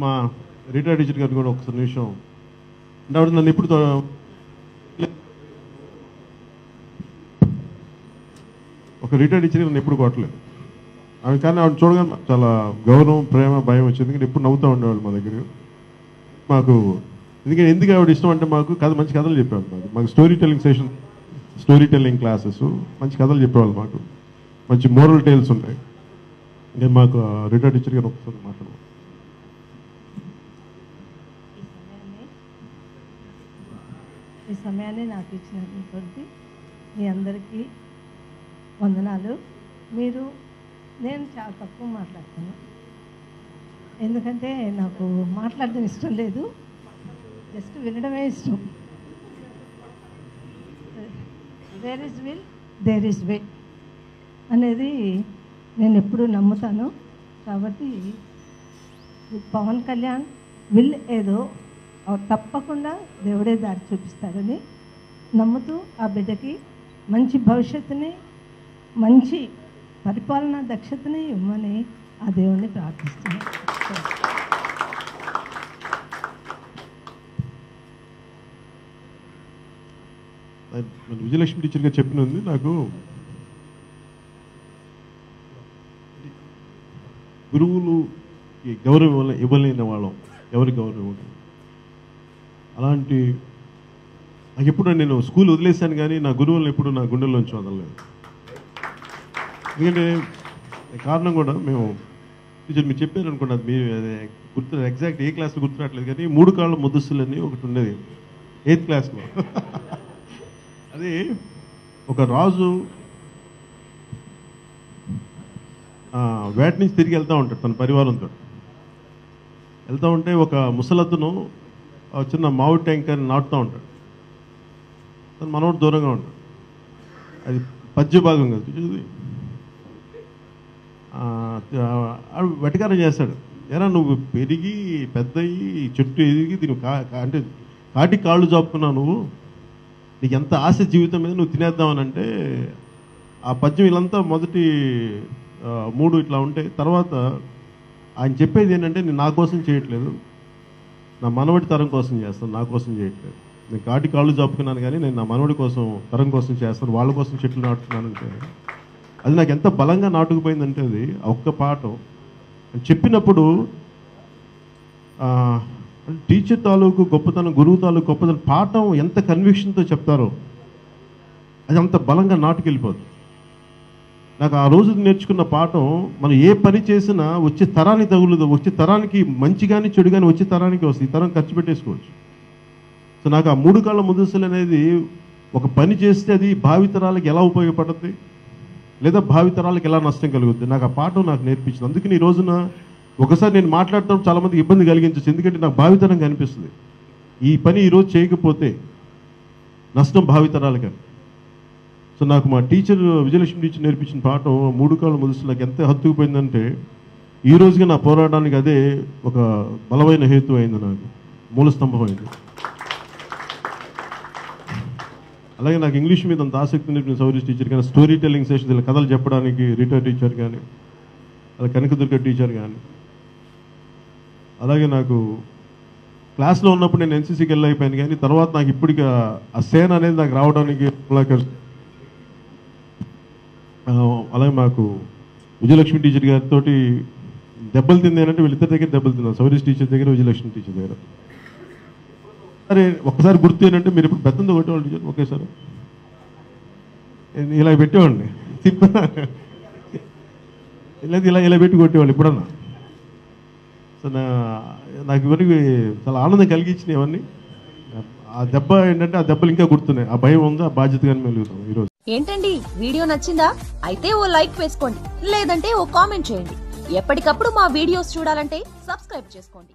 మా కూడా retired teacher గారిని కూడా ఒక నిమిషం. అంటే ఆవిడ నన్ను ఇప్పుడు ఒక రిటైర్డ్ టీచర్ నన్ను ఎప్పుడు కొట్టలేదు. ఆమె కానీ ఆవిడ చూడగానే చాలా గౌరవం ప్రేమ భయం వచ్చింది. ఎందుకంటే ఎప్పుడు నవ్వుతూ ఉండేవాళ్ళు మా దగ్గర. మాకు ఎందుకంటే ఎందుకు ఆవిడ ఇష్టం అంటే మాకు కథ మంచి కథలు చెప్పేవాళ్ళు మాకు. మాకు story telling session story telling classes మంచి కథలు చెప్పేవాళ్ళు మాకు. మంచి మోరల్ టేల్స్ ఉంటాయి నేను మాకు రిటైర్డ్ టీచర్ గారు ఒకసారి మాట్లాడు ఈ సమయాన్ని నాకు ఇచ్చినటువంటి మీ అందరికీ వందనాలు. మీరు నేను చాలా తక్కువ మాట్లాడుతున్నాను. ఎందుకంటే నాకు మాట్లాడడం ఇష్టం లేదు. జస్ట్ వినడమే ఇష్టం. There is will there is way అనేది నేను ఎప్పుడూ నమ్ముతాను. కాబట్టి పవన్ కళ్యాణ్ విల్ ఏదో తప్పకుండా దేవుడే దారి చూపిస్తాడని నమ్ముతూ ఆ బిడ్డకి మంచి భవిష్యత్తుని మంచి పరిపాలనా దక్షతని ఇవ్వమని ఆ దేవుణ్ణి ప్రార్థిస్తున్నాను. మన విజయలక్ష్మి టీచర్ గారు చెప్పినది నాకు గురువులు ఈ గౌరవం ఇవ్వలేని వాళ్ళం. ఎవరి గౌరవం అలాంటి నాకు ఎప్పుడు నేను స్కూల్ వదిలేశాను కానీ నా గురువులను ఎప్పుడు నా గుండెల్లోంచి వదలలేదు. ఎందుకంటే కారణం కూడా మేము టీచర్ మీరు చెప్పారు అనుకోండి అది మీరు గుర్తు ఎగ్జాక్ట్ ఏ క్లాస్లో గుర్తురావట్లేదు కానీ మూడు కాళ్ళ ముద్దుస్తులని ఒకటి ఉండేది. ఎయిత్ క్లాస్లో అది ఒక రాజు వేట నుంచి తిరిగి వెళ్తూ ఉంటాడు తన పరివారంతో. వెళ్తూ ఉంటే ఒక ముసలతను ఆ చిన్న మామిడి టెంకాయని నాటుతూ ఉంటాడు. తను మనోడు దూరంగా ఉంటాడు. అది పద్య భాగం కదా చూసేది వెటకారం చేస్తాడు. ఎరా నువ్వు పెరిగి పెద్దయి చెట్టు ఎదిగి దీని కా అంటే కాటి కాళ్ళు చాపుకున్నావు నువ్వు. నీకు ఎంత ఆశ జీవితం మీద నువ్వు తినేద్దామని అంటే ఆ పద్యం ఇలాంతా మొదటి మూడు ఇట్లా ఉంటాయి. తర్వాత ఆయన చెప్పేది ఏంటంటే నేను నా కోసం చేయట్లేదు. నా మనవడి తరం కోసం చేస్తాను. నా కోసం చేయట్లేదు. నేను కాటి కాళ్ళు చాపుకున్నాను కానీ నేను నా మనవడి కోసం తరం కోసం చేస్తాను. వాళ్ళ కోసం చెట్లు నాటుతున్నాను అంటే అది నాకు ఎంత బలంగా నాటుకుపోయిందంటే అది ఒక్క పాఠం చెప్పినప్పుడు టీచర్ తాలూకు గొప్పతనం గురువు తాలూకు గొప్పతనం పాఠం ఎంత కన్విక్షన్తో చెప్తారో అది అంత బలంగా నాటుకెళ్ళిపోదు. నాకు ఆ రోజు నేర్చుకున్న పాఠం మనం ఏ పని చేసినా వచ్చే తరానికి తగులదు వచ్చే తరానికి మంచి కానీ చెడు కానీ వచ్చే తరానికి వస్తుంది. ఈ తరం ఖర్చు పెట్టేసుకోవచ్చు. సో నాకు ఆ మూడు కాళ్ళ ముదుసలు అనేది ఒక పని చేస్తే అది భావితరాలకు ఎలా ఉపయోగపడుతుంది లేదా భావితరాలకు ఎలా నష్టం కలుగుతుంది నాకు ఆ పాఠం నాకు నేర్పించింది. అందుకని ఈ రోజున ఒకసారి నేను మాట్లాడటం చాలామంది ఇబ్బంది కలిగించచ్చు. ఎందుకంటే నాకు భావితరం కనిపిస్తుంది ఈ పని ఈరోజు చేయకపోతే నష్టం భావితరాలకి సో నాకు మా టీచర్ విజయలక్ష్మి టీచర్ నేర్పించిన పాఠం మూడు కాళ్ళు ముదుసు నాకు ఎంత హత్తుకుపోయిందంటే ఈ రోజుగా నా పోరాటానికి అదే ఒక బలమైన హేతు అయింది నాకు. మూల స్తంభం అయింది. అలాగే నాకు ఇంగ్లీష్ మీద అంత ఆసక్తి నేర్పిన సౌరీష్ టీచర్ కానీ స్టోరీ టెల్లింగ్ సెషన్ ఇలా కథలు చెప్పడానికి రిటైర్ టీచర్ కానీ అలా కనకదుర్గ టీచర్ కానీ. అలాగే నాకు క్లాస్లో ఉన్నప్పుడు నేను ఎన్సీసీకి వెళ్ళైపోయాను కానీ తర్వాత నాకు ఇప్పటికి ఆ- సేన అనేది నాకు రావడానికి అలాగే మాకు విజయలక్ష్మి టీచర్ గారితో దెబ్బలు తిందేనంటే వీళ్ళిద్దరి దగ్గర దెబ్బలు తిన్నాను సౌరీష్ టీచర్ దగ్గర విజయలక్ష్మి టీచర్ దగ్గర. సరే ఒకసారి గుర్తు ఏంటంటే మీరు ఇప్పుడు పెద్దంతో కొట్టేవాళ్ళు ఒకేసారి ఇలా పెట్టేవాడిని. తిప్ప ఇలా ఇలా ఇలా పెట్టి కొట్టేవాళ్ళు ఇప్పుడన్నా. సో నా నాకు ఇవన్నీ చాలా ఆనందం కలిగించినాయి ఇవన్నీ. ఆ దెబ్బ ఏంటంటే ఆ దెబ్బలు ఇంకా గుర్తున్నాయి. ఆ భయం ఉందా? ఆ బాధ్యత కానీ మెలుగుతాం ఈరోజు. ఏంటండి? వీడియో నచ్చిందా? అయితే ఓ లైక్ వేసుకోండి. లేదంటే ఓ కామెంట్ చేయండి. ఎప్పటికప్పుడు మా వీడియోస్ చూడాలంటే సబ్స్క్రైబ్ చేసుకోండి.